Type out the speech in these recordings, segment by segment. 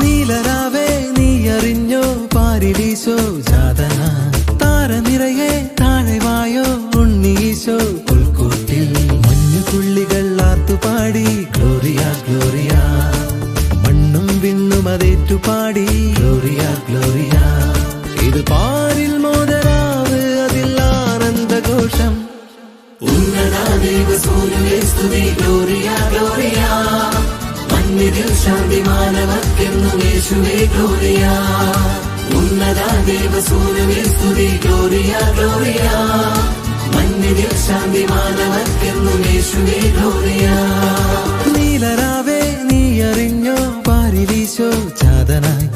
നീലരാവേ നീ അറിഞ്ഞോ പാരിലീശോ ജാതന താരനിറയെ സ്തുതി ഗ്ലോറിയ ഗ്ലോറിയ. മഞ്ഞിതിൽ ശാന്തി മാനവർക്കെന്നും യേശുവേ ഗ്ലോറിയ. ഉന്നത സൂര്യനെ സ്തുതി ഗ്ലോറിയ ഗ്ലോറിയ. മഞ്ഞിതിൽ ശാന്തി മാനവർക്കെന്നും യേശുവേ ഗ്ലോറിയ. നീലരാവേ നീ അറിഞ്ഞോ പാരിലീശോ ചാതനായി.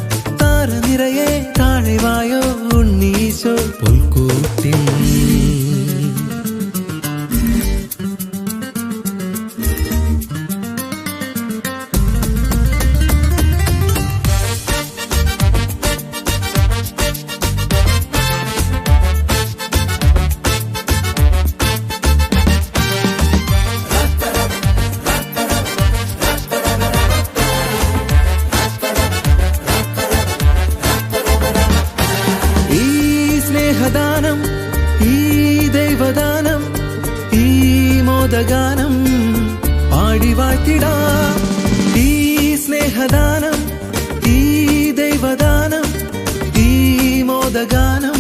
താരനിരയെ താഴെ വായോ ഉണ്ണീശോ പുൽക്കൂട്ടിൽ. മോദഗാനം പാടി വാഴ്ത്തിടാം. ഈ സ്നേഹദാനം ഈ ദൈവദാനം ഈ മോദഗാനം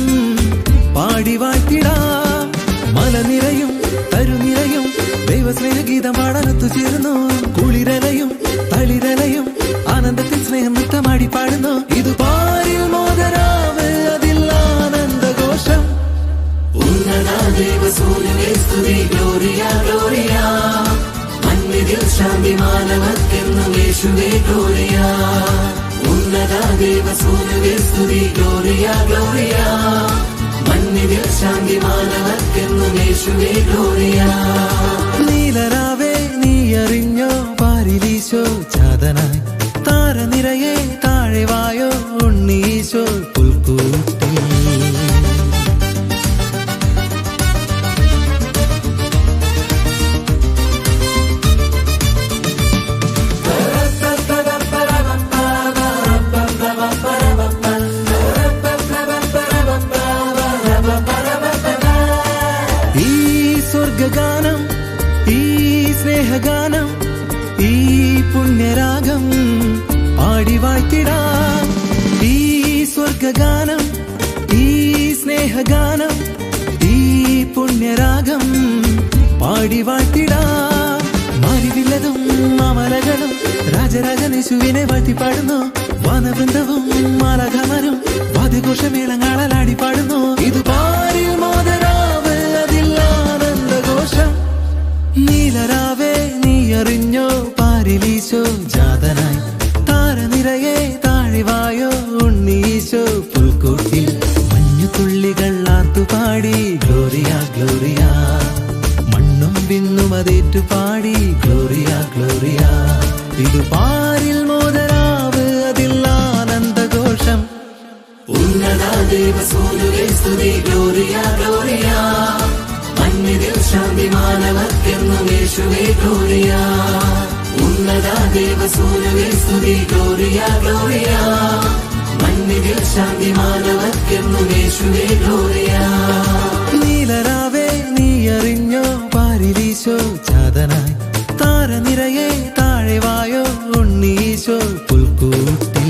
പാടി വാഴ്ത്തിടാം. മലനിരയും തരുനിരയും ദൈവസ്നേഹഗീതം പാടാനത്തു ചേർന്നു കുളിരലയും ഉന്നതാദൈവ സൂര്യനെ സ്തുതി ഗ്ലോറിയ ഗ്ലോറിയ മഞ്ഞിതിൽ ശാന്തി മാനവർക്കെന്നും യേശുവേ ഗ്ലോറിയ ഉന്നതാദൈവ സൂര്യനെ സ്തുതി ഗ്ലോറിയ ഗ്ലോറിയ മഞ്ഞിതിൽ ശാന്തി മാനവർക്കെന്നും യേശുവേ ഗ്ലോറിയ സ്വർഗഗാനം ഈ സ്നേഹഗാനം ഈ പുണ്യരാഗം പാടി വാഴ്ത്തിടാം ഈ സ്വർഗഗാനം ഈ സ്നേഹഗാനം ഈ പുണ്യരാഗം പാടി വാഴ്ത്തിടാം മാരിവില്ലതും രാജരാജനിശുവിനെ രാജരാജനേശുവിനെ വാഴ്ത്തിപ്പാടുന്നു. വനവൃന്ദവും മാലകമരും വാദ്യഘോഷമേളങ്ങളാടി പാടുന്നു ഇത് പാരിൽ ആർത്തുപാടി ഗ്ലോറിയ ഗ്ലോറിയ. മണ്ണും വിണ്ണും അതേറ്റു പാടി. Gloria Gloria. ഇത് പാരിൽ മോദരാവ് അതിൽ ആനന്ദഘോഷം. ഉന്നത സൂര്യനെ സ്തുതി ഗ്ലോറിയ ഗ്ലോറിയ യേശുവേ ഗ്ലോറിയ. ഉന്നതാദൈവ സൂര്യനെ സ്തുതി ഗ്ലോറിയ ഗ്ലോറിയ. ശാന്തി മാനവർക്കെന്നുമേശുവേ ഗ്ലോറിയ. നീലരാവേ നീ അറിഞ്ഞോ പാരിലീശോ ചാതനായി. താരനിരയെ താഴെ വായോ ഉണ്ണീശോ പുൽക്കൂട്ടി